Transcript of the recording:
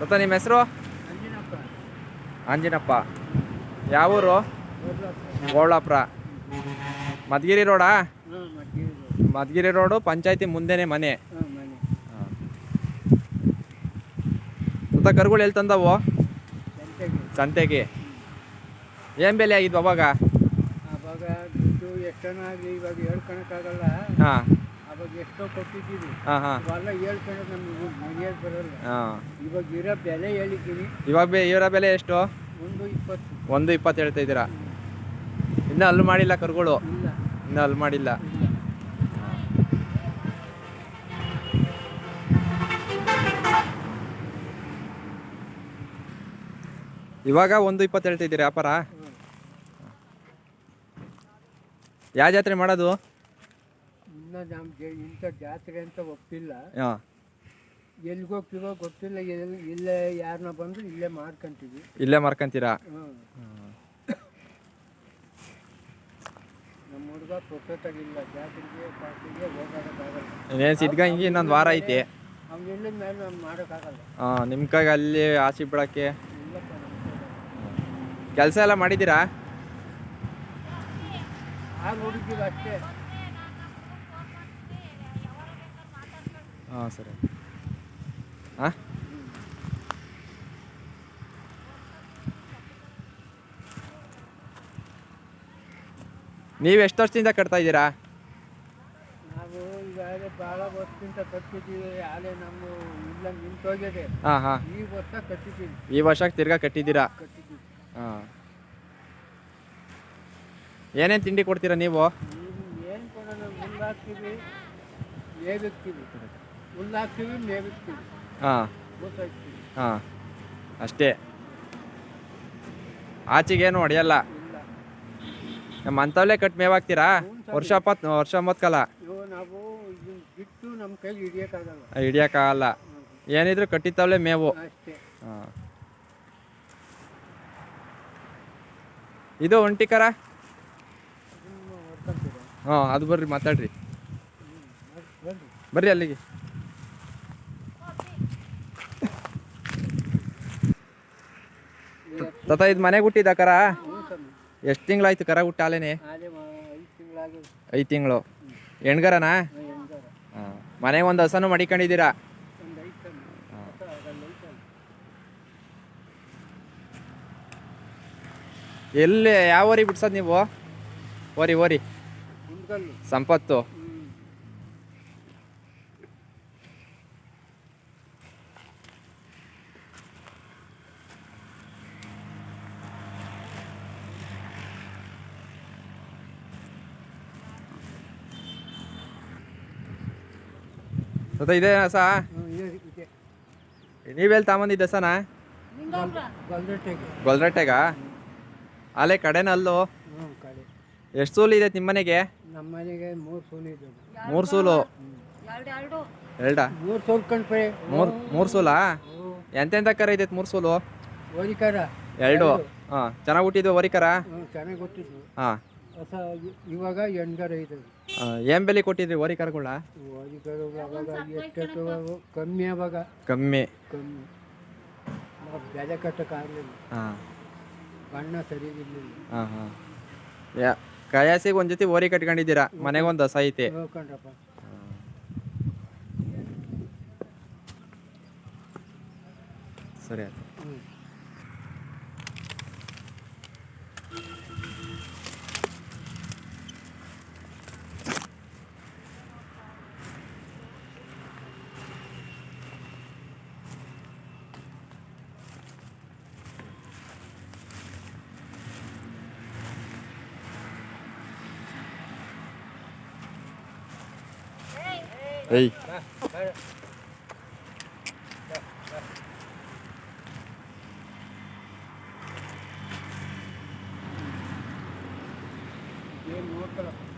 ಗೊತ್ತಾ ನಿಮ್ಮ ಹೆಸರು? ಆಂಜಿನಪ್ಪ ಯಾವ ಊರು? ಗೋಳಾಪುರ ಮಧುಗಿರಿ ರೋಡಾ? ಮಧುಗಿರಿ ರೋಡು. ಪಂಚಾಯತಿ ಮುಂದೆನೆ ಮನೆ. ಸುತ್ತ ಕರುಗಳು ಎಲ್ಲಿ ತಂದವು? ಸಂತೆಗೆ. ಸಂತೆಗೆ. ಏನು ಬೆಲೆ ಆಗಿದ್ವು ಅವಾಗ? ಹಾಂ. ಅವಾಗ ಎಷ್ಟೋ ಕೊಟ್ಟಿದ್ದೀವಿ. ಹಾಂ ಹಾಂ. ಇವೆಲ್ಲ ಹೇಳ್ಕೊಳಕ್ಕೆ ನಮ್ಗೆ ಮರ್ಯಾದೆ ಬರಲ್ಲ. ಹಾಂ. ಇವಾಗ ಇರೋ ಬೆಲೆ ಹೇಳಿದ್ದೀನಿ. ಇವಾಗ ಬೆ ಇವರ ಬೆಲೆ ಎಷ್ಟು? ಒಂದು ಇಪ್ಪತ್ತು. ಒಂದು ಇಪ್ಪತ್ತು ಹೇಳ್ತಾ ಇದ್ದೀರಾ? ಇನ್ನೂ ಅಲ್ಲಿ ಮಾಡಿಲ್ಲ ಕರುಗಳು? ಇಲ್ಲ. ಇನ್ನೂ ಅಲ್ಲಿ ಮಾಡಿಲ್ಲ? ಇವಾಗ ಒಂದು ಇಪ್ಪತ್ತು ಹೇಳ್ತಾ ಇದ್ದೀರಾ ವ್ಯಾಪಾರ. ಯಾವ ಜಾತ್ರೆ ಮಾಡೋದು? ಜ- ಇಂಥ ಜಾತ್ರೆ ಅಂತ ಒಪ್ಪಿಲ್ಲ. ಹಾಂ. ಎಲ್ಲಿಗೆ ಹೋಗ್ತೀವೋ ಗೊತ್ತಿಲ್ಲ ಎಲ್ಲಿ ಇಲ್ಲೇ ಯಾರನ್ನ ಬಂದು ಇಲ್ಲೇ ಮಾಡ್ಕೊಂತೀವಿ ಇಲ್ಲೇ ಮಾರ್ಕೊಂತೀರಾ? ಹ್ಞೂ ನಮ್ಮ ಹುಡುಗ ಪುಸ್ತಕಗಿಲ್ಲ ಜಾತ್ರೆಗೆ ಪಾರ್ಟಿಗೆ ಹೋಗೋಕ್ಕಾಗಲ್ಲ. ಇನ್ನೇನು ಸಿದ್ಗಂಗೆ ಇನ್ನೊಂದು ವಾರ ಐತಿ. ಅವ್ನು ಇಲ್ಲಿಂದ ಮೇಲೆ ನಾನು ಮಾಡೋಕ್ಕಾಗಲ್ಲ. ಹಾಂ ನಿಮ್ಮ ಕೈಗೆ ಅಲ್ಲಿ ಆಸಿ ಬಿಡೋಕ್ಕೆ? ಇಲ್ಲಪ್ಪ ನಮ್ಮ ಕೆಲಸ ಎಲ್ಲ ಮಾಡಿದ್ದೀರಾ? ಆಗ ಹುಡುಗಿಗೆ ಅಷ್ಟೇ. ಹಾಂ ಸರಿ. ಹಾಂ ನೀವು ಎಷ್ಟು ವರ್ಷದಿಂದ ಕಟ್ತಾ ಇದ್ದೀರಾ? ನಾವು ಈಗಾಗಲೇ ಭಾಳ ವರ್ಷದಿಂದ ಕಟ್ಟಿದ್ದೀವಿ ಆಲೆ ನಮ್ಮ ಇಲ್ಲ ನಿಂತೋಗಿದೆ ಹಾಂ ಹಾಂ. ಈ ವರ್ಷ ಕಟ್ಟಿದ್ದೀವಿ. ಈ ವರ್ಷಕ್ಕೆ ತಿರ್ಗಾ ಕಟ್ಟಿದ್ದೀರಾ? ಕಟ್ಟಿದ್ದೀವಿ. ಹಾಂ. ಏನೇನು ತಿಂಡಿ ಕೊಡ್ತೀರಾ ನೀವು? ಏನು ಕೊಡೋಣ ಮುಂದಾಕ್ತೀವಿ ಹಾಕ್ತೀವಿ. ಹಾಂ. ಹಾಂ. ಅಷ್ಟೇ. ಆಚೆಗೇನು ಹೊಡೆಯಲ್ಲ. ಇಲ್ಲ. ನಮ್ಮ ಅಂಥವ್ಲೇ ಕಟ್ ಮೇವಾಗ್ತೀರಾ ವರ್ಷ ಪತ್ ವರ್ಷ ಮೊತ್ಕಲ್ಲ ಇವು ನಾವು ಇದನ್ನ ಬಿಟ್ಟು ನಮ್ಮ ಕೈಲಿ ಹಿಡಿಯೋಕ್ಕಾಗಲ್ಲ. ಹಿಡಿಯೋಕ್ಕಾಗಲ್ಲ. ಏನಿದ್ರು ಕಟ್ಟಿತ್ತವಳೆ ಮೇವು. ಅಷ್ಟೇ. ಹಾಂ. ಇದು ಒಂಟಿಕರ ಹಾಂ ಅದು ಬರ್ರಿ ಮಾತಾಡ್ರಿ. ಬರ್ರಿ ಅಲ್ಲಿಗೆ. ತತ, ಇದು ಮನೆಗೆ ಹುಟ್ಟಿದ ಕರ? ಎಷ್ಟು ತಿಂಗಳಾಯ್ತು ಕರ ಹುಟ್ಟ ಅಲ್ಲೇನೆ ಅದೇ ಐದು ತಿಂಗಳು. ಹೆಣ್ಗರನಾ? ಹಾಂ. ಮನೆಗೆ ಒಂದು ಹಸನು ಮಡಿಕೊಂಡಿದ್ದೀರಾ? ಎಲ್ಲಿ, ಯಾವ ಊರಿಗೆ ಬಿಡ್ಸೋದು ನೀವು? ಓರಿ ಓರಿ ಸಂಪತ್ತು. ಹ್ಞೂ ತತ ಇದೆ ಸ? ಹ್ಞೂ ಇದೆ ಇದೆ. ನೀವೆಲ್ಲಿ ತಗೊಂಬಂದಿದ್ದೆ ಗಲ್ದಟ್ಟೆಗೆ ಗೊಲ್ರಟ್ಟೆಗ? ಅಲ್ಲೇ ಕಡೆನಲ್ಲು? ಎಷ್ಟು ಸೂಲು ಇದೆ ನಿಮ್ಮ ಮನೆಗೆ? ಮೂರು ಸೋಲು ಇದ್ದವು ಮೂರು ಸೂಲು? ಎರಡ? ಮೂರು ಮೂರು ಮೂರು ಸೂಲಾ? ಎಂತೆಂತ ಕರ ಇದೆ ಮೂರು ಸೂಲು? ಎರಡು? ಹಾಂ ಚೆನ್ನಾಗಿ ಹುಟ್ಟಿದ್ವು ವರಿಕರ ಹಾಂ. ಹೊಸ ಇವಾಗ ಎಂಟ್ಗಾರ ಇದೆ. ಏನ್ ಬೆಲೆ ಕೊಟ್ಟಿದ್ರಿ ಅವಾಗ ಅವು ಕಮ್ಮಿ ಅವಾಗ. ಕಮ್ಮಿ. ಕಮ್ಮಿ. ಬೆಲೆ ಕಟ್ಟಕ್ಕಾಗಲಿಲ್ಲ ಹಾಂ. ಬಣ್ಣ ಸರಿಯಿರಲಿಲ್ಲ ಹಾಂ ಹಾಂ. ಯಾ ಕಯಾಸಿಗೆ ಒಂದು ಜೊತೆ ಓರಿ ಕಟ್ಕೊಂಡಿದ್ದೀರಾ? ಮನೆಗೆ ಒಂದು ಹಸ ಐತೆ. ಹೋಗ್ಕೊಂಡ್ರಪ್ಪ. ಸರಿ ಆಯ್ತು. ಹ್ಞೂ đi Yeah, you look up.